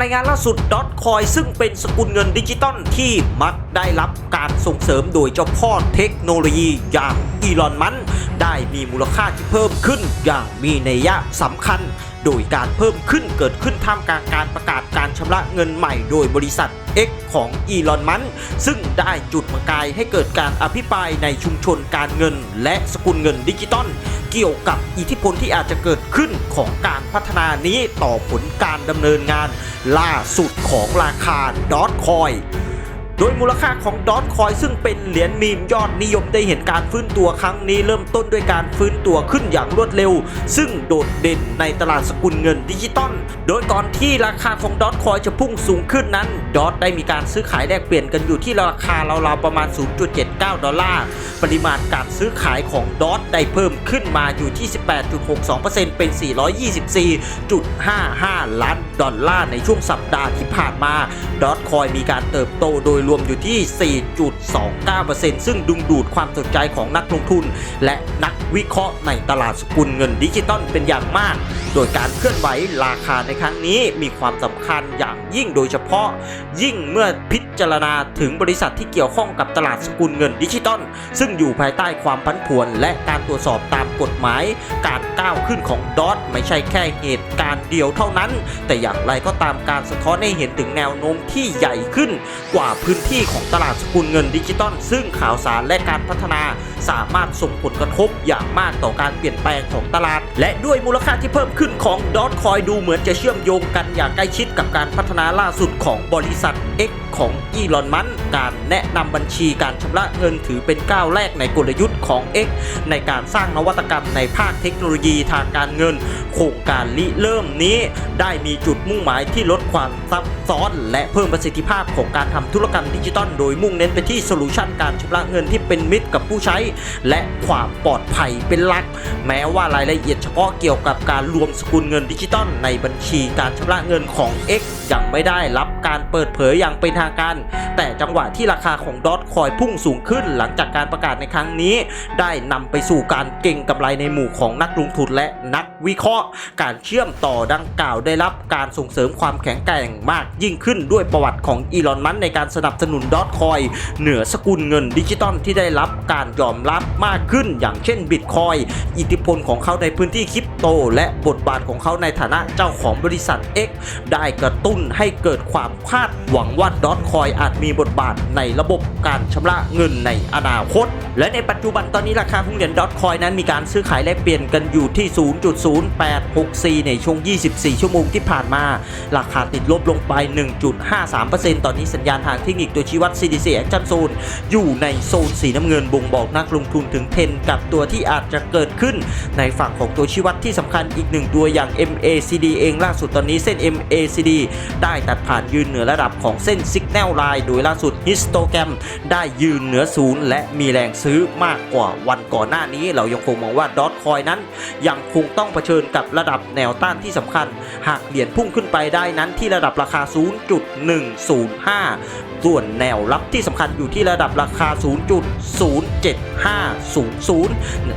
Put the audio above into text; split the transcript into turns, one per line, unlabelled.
รายงานล่าสุดดอทคอยซึ่งเป็นสกุลเงินดิจิตอลที่มักได้รับการส่งเสริมโดยเจ้าพ่อเทคโนโลยีอย่างอีลอนมัน ได้มีมูลค่าที่เพิ่มขึ้นอย่างมีนัยยะสำคัญโดยการเพิ่มขึ้นเกิดขึ้นท่ามกลางการประกาศการชำระเงินใหม่โดยบริษัท X ของอีลอนมัสก์ซึ่งได้จุดประกายให้เกิดการอภิปรายในชุมชนการเงิน และสกุลเงินดิจิตอลเกี่ยวกับอิทธิพลที่อาจจะเกิดขึ้นของการพัฒนานี้ต่อผลการดำเนินงาน ล่าสุดของราคาดอทคอย โดยมูลค่าของดอทคอยซึ่งเป็นเหรียญมีมยอดนิยมได้เห็นการฟื้นตัวครั้งนี้เริ่มต้นด้วยการฟื้นตัวขึ้นอย่างรวดเร็ว ซึ่งโดดเด่นในตลาดสกุลเงินดิจิตอล โดยก่อนที่ราคาของดอทคอยจะพุ่งสูงขึ้นนั้น ดอทได้มีการซื้อขายแลกเปลี่ยนกันอยู่ที่ราคาราวๆประมาณ 0.79 ดอลลาร์ ปริมาณการซื้อขายของดอทได้เพิ่มขึ้นมาอยู่ที่ 18.62%เป็น 424.55 ล้านดอลลาร์ในช่วงสัปดาห์ที่ผ่านมา ดอทคอยมีการเติบโตโดยรวมอยู่ที่ 4.29%ซึ่งดึงดูดความสนใจของนักลงทุน และนักวิเคราะห์ในตลาดสกุลเงินดิจิตอลเป็นอย่างมาก โดยการเคลื่อนไหวราคาในครั้งนี้มีความสำคัญอย่างยิ่งโดยเฉพาะ ยิ่งเมื่อพิจารณาถึงบริษัทที่เกี่ยวข้องกับตลาดสกุลเงินดิจิตอลซึ่งอยู่ภายใต้ความพันผวน และการตรวจสอบตามกฎหมาย การก้าวขึ้นของดอทไม่ใช่แค่เหตุการณ์เดียวเท่านั้น แต่อย่างไรก็ตามการสะท้อนให้เห็นถึงแนวโน้มที่ใหญ่ขึ้นกว่าพื้นที่ของตลาดสกุลเงินดิจิตอลซึ่งข่าวสารและการพัฒนาสามารถส่งผลกระทบอย่างมากต่อการเปลี่ยนแปลงของตลาด และด้วยมูลค่าที่เพิ่มขึ้นของดอทคอยดูเหมือนจะเชื่อมโยงกันอย่างใกล้ชิดกับการพัฒนาล่าสุดของบริษัท X ของอีลอนมัสก์การแนะนำบัญชีการชำระเงินถือเป็นก้าวแรกในกลยุทธ์ของ X ในการสร้างนวัตกรรมในภาคเทคโนโลยีทางการเงิน โครงการริเริ่มนี้ ได้มีจุดมุ่งหมายที่ลดความซับซ้อนและเพิ่มพิ่มประสิทธิภาพของการทำธุรกรรมดิจิตอลโดยมุ่งเน้นไปที่โซลูชันการชำระเงินที่เป็นมิตรกับผู้ใช้ และความปลอดภัยเป็นหลัก แม้ว่ารายละเอียดเฉพาะเกี่ยวกับการรวมสกุลเงินดิจิตอลในบัญชีการชำระเงินของ X ยังไม่ได้รับการเปิดเผยอย่างเป็นทางการ แต่จังหวะที่ราคาของดอท คอยพุ่งสูงขึ้นหลังจากการประกาศในครั้งนี้ ได้นำไปสู่การเก่งกำไรในหมู่ของนักลงทุนและนักวิเคราะห์ การเชื่อมต่อดังกล่าวได้รับการส่งเสริมความแข็งแกร่งมากยิ่งขึ้นด้วยประวัติของอีลอนมัสในการสนับสนุนดอทคอยเหนือสกุลเงินดิจิตอลที่ได้รับการยอมรับมากขึ้น อย่างเช่นบิตคอยอิทธิพลของเขาในพื้นที่คริปโต และบทบาทของเขาในฐานะเจ้าของบริษัท X ได้กระตุ้นให้เกิดความคาดหวังว่าดอท คอยอาจมีบทบาทในระบบการชำระเงินในอนาคต และในปัจจุบันตอนนี้ราคาของเหรียญดอทคอยนั้นมีการซื้อขายแลกเปลี่ยนกันอยู่ที่ 0.0864 ในช่วง 24 ชั่วโมงที่ผ่านมา ราคาติดลบลงไป 1.53%ตอนนี้สัญญาณทางเทคนิคตัวชี้วัด CDC Action Zone อยู่ในโซนสีน้ำเงินบ่งบอกนักลงทุนถึงเทรนด์กับตัวที่อาจจะเกิดขึ้น ในฝั่งของตัวชี้วัดที่สำคัญอีกหนึ่งตัวอย่าง MACD เองล่าสุดตอนนี้เส้น MACD ได้ตัดผ่านยืนเหนือระดับของเส้น Signal Line โดยล่าสุด Histogram ได้ยืนเหนือศูนย์และมีแรงซื้อมากกว่าวันก่อนหน้านี้ เรายังคงมองว่าดอทคอยนั้น ยังคงต้องเผชิญกับระดับแนวต้านที่สำคัญ หากเหรียญพุ่งขึ้นไปได้นั้นที่ระดับราคา 0.105ส่วนแนวรับที่สำคัญอยู่ที่ระดับราคา 0.07500